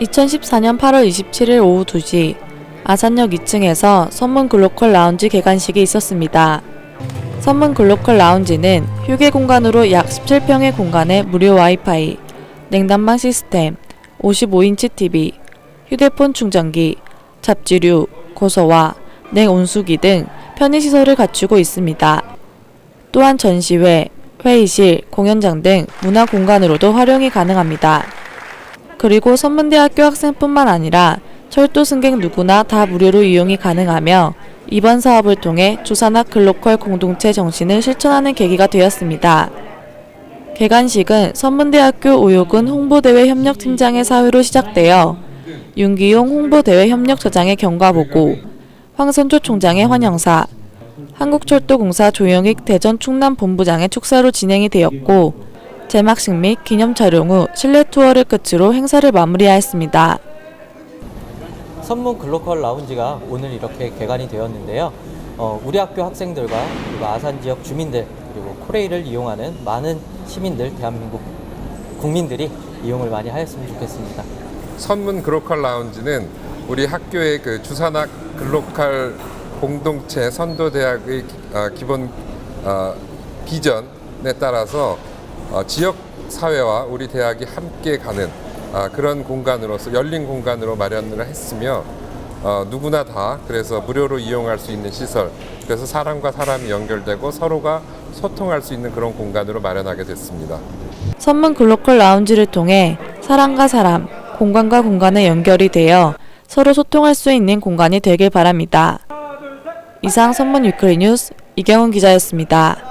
2014년 8월 27일 오후 2시 아산역 2층에서 선문 글로컬 라운지 개관식이 있었습니다. 선문 글로컬 라운지는 휴게 공간으로 약 17평의 공간에 무료 와이파이, 냉난방 시스템, 55인치 TV, 휴대폰 충전기, 잡지류, 고서와 냉온수기 등 편의시설을 갖추고 있습니다. 또한 전시회, 회의실, 공연장 등 문화 공간으로도 활용이 가능합니다. 그리고 선문대학교 학생뿐만 아니라 철도 승객 누구나 다 무료로 이용이 가능하며 이번 사업을 통해 조산학 글로컬 공동체 정신을 실천하는 계기가 되었습니다. 개관식은 선문대학교 오요근 홍보대회 협력팀장의 사회로 시작되어 윤기용 홍보대회 협력처장의 경과보고, 황선조 총장의 환영사, 한국철도공사 조영익 대전 충남 본부장의 축사로 진행이 되었고 제막식 및 기념 촬영 후 실내 투어를 끝으로 행사를 마무리하였습니다. 선문 글로컬 라운지가 오늘 이렇게 개관이 되었는데요. 어, 우리 학교 학생들과 그리고 아산 지역 주민들 그리고 코레일을 이용하는 많은 시민들 대한민국 국민들이 이용을 많이 하였으면 좋겠습니다. 선문 글로컬 라운지는 우리 학교의 그 주산학 글로컬 공동체 선도대학의 기- 어, 기본 어, 비전에 따라서 어, 지역 사회와 우리 대학이 함께 가는 아, 그런 공간으로서 열린 공간으로 마련을 했으며 어, 누구나 다 그래서 무료로 이용할 수 있는 시설 그래서 사람과 사람이 연결되고 서로가 소통할 수 있는 그런 공간으로 마련하게 됐습니다. 선문 글로컬 라운지를 통해 사람과 사람, 공간과 공간의 연결이 되어 서로 소통할 수 있는 공간이 되길 바랍니다. 이상 선문 위클리 뉴스 이경훈 기자였습니다.